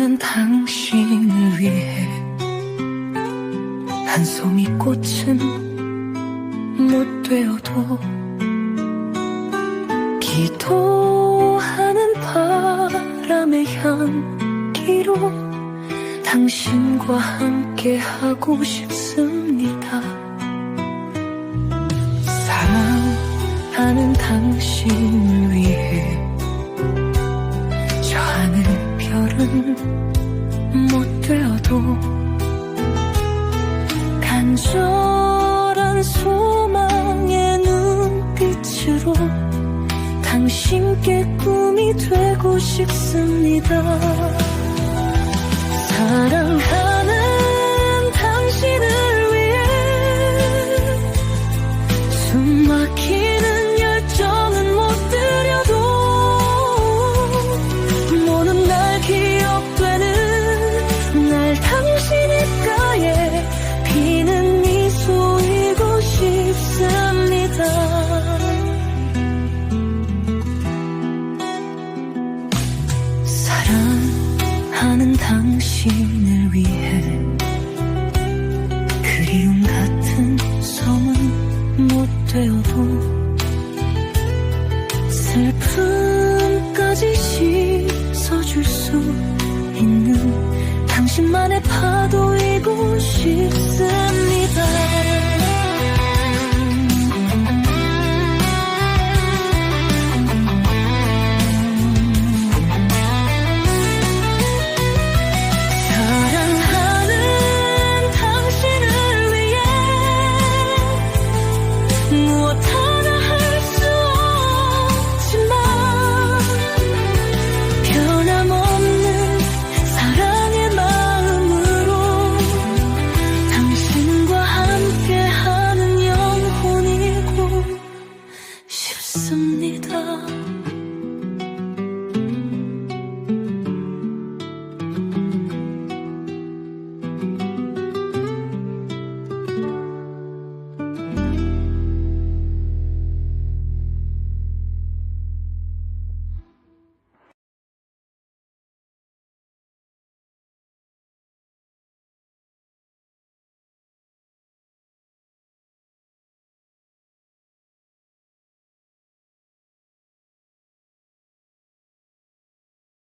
나는 당신을 위해 한 송이 꽃은 못 되어도 기도하는 바람의 향기로 당신과 함께 하고 싶습니다. 사랑하는 당신. 못 되어도 간절한 소망의 눈빛으로 당신께 꿈이 되고 싶습니다. 사랑하는 당신을 위해 숨 막히 사랑하는 당신을 위해 그리움 같은 섬은 못 되어도 슬픔까지 씻어줄 수 있는 당신만의 파도이고 싶습니다.